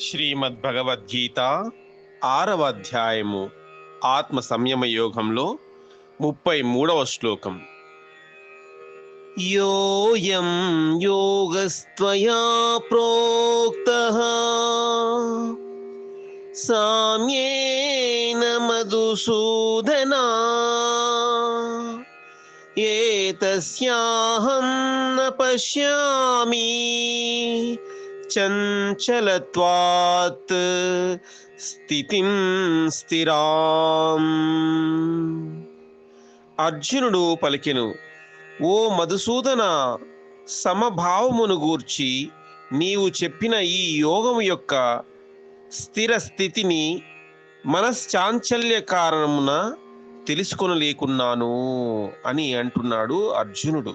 శ్రీమద్ భగవద్గీత ఆరవ అధ్యాయము ఆత్మ సంయమ యోగంలో ముప్పై మూడవ శ్లోకం. యోయం యోగస్త్వయా ప్రోక్త సామ్యేన మధుసూదనా ఏతస్యాహం న పశ్యామి చంచలత్వాత్ స్థితిం స్థిరాం అర్జునుడు పలికెను ఓ మధుసూదన సమభావమును గూర్చి నీవు చెప్పిన ఈ యోగము యొక్క స్థిర స్థితిని మనశ్చాంచల్య కారణమున తెలుసుకొనలేకున్నాను అని అంటున్నాడు అర్జునుడు.